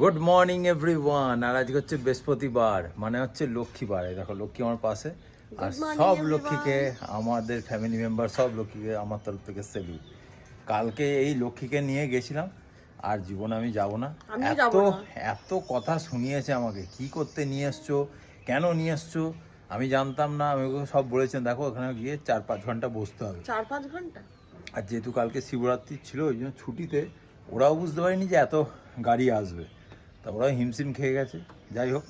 Good morning everyone আর আজকে হচ্ছে বৃহস্পতিবার মানে হচ্ছে লক্ষ্মীবার। এই দেখো লক্ষ্মী আমার পাশে। আর সব লক্ষ্মীকে আমাদের ফ্যামিলি মেম্বার সব লক্ষ্মীকে আমার তরফ থেকে সেলুট কালকে এই লক্ষ্মীকে নিয়ে গেছিলাম আর জীবনে আমি যাব না। এত এত কথা শুনিয়েছে আমাকে কি করতে নিয়ে এসছো? কেন নিয়ে এসছো? আমি জানতাম না আমি সব বলেছেন দেখো ওখানে গিয়ে চার পাঁচ ঘণ্টা বসতে হবে। চার পাঁচ ঘণ্টা? আর যেহেতু কালকে শিবরাত্রি ছিল ওই জন্য ছুটিতে ওরাও বুঝতে পারেনি যে এত গাড়ি আসবে। তা ওরাও হিমশিম খেয়ে গেছে। যাই হোক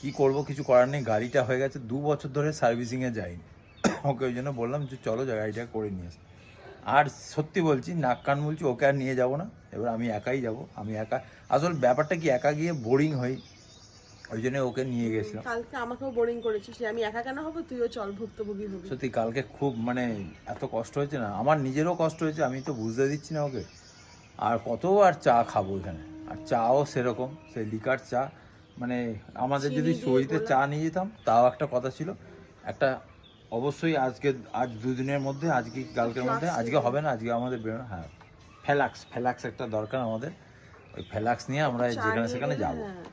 কি করব কিছু করার নেই গাড়িটা হয়ে গেছে দু বছর ধরে সার্ভিসিংয়ে যাইনি। ওকে ওই জন্য বললাম যে চলো গাড়িটা করে নিয়ে আসি। আর সত্যি বলছি নাক কান বলছি ওকে আর নিয়ে যাব না। এবার আমি একাই যাব আমি একা। আসলে ব্যাপারটা কি একা গিয়ে বোরিং হই ওই জন্য ওকে নিয়ে গেছিলাম। কালকে আমাকেও বোরিং করেছিস আমি একা কেন হব তুইও চল ভুক্তভোগী হবি। সত্যি কালকে খুব মানে এত কষ্ট হয়েছে না আমার নিজেরও কষ্ট হয়েছে আমি তো বুঝতে দিচ্ছি না ওকে। আর কত আর চা খাব এখানে? আর চাও সেরকম সেই লিকার চা। মানে আমাদের যদি গোলা। চা নিয়ে যেতাম তাও একটা কথা ছিল। একটা অবশ্যই আজকে আজ দুদিনের মধ্যে আজকে কালকের মধ্যে আজকে হবে না আজকে আমাদের বেরোনো হ্যাঁ ফ্যালাক্স ফ্যালাক্স একটা দরকার আমাদের। ওই ফ্যালাক্স নিয়ে আমরা যেখানে সেখানে যাব। হ্যাঁ।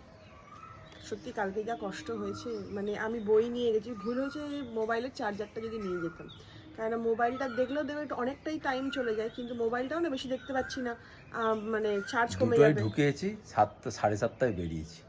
সত্যি কালকে যা কষ্ট হয়েছে মানে আমি বই নিয়ে গেছি ভুল হয়েছে মোবাইলের চার্জারটা যদি নিয়ে যেতাম। কারণ মোবাইলটা দেখলেও দেবে অনেকটাই টাইম চলে যায় কিন্তু মোবাইলটাও না বেশি দেখতে পাচ্ছি না মানে চার্জ কমে যাবে। ঢুকিয়েছি সাতটা সাড়ে সাতটায় বেরিয়েছি।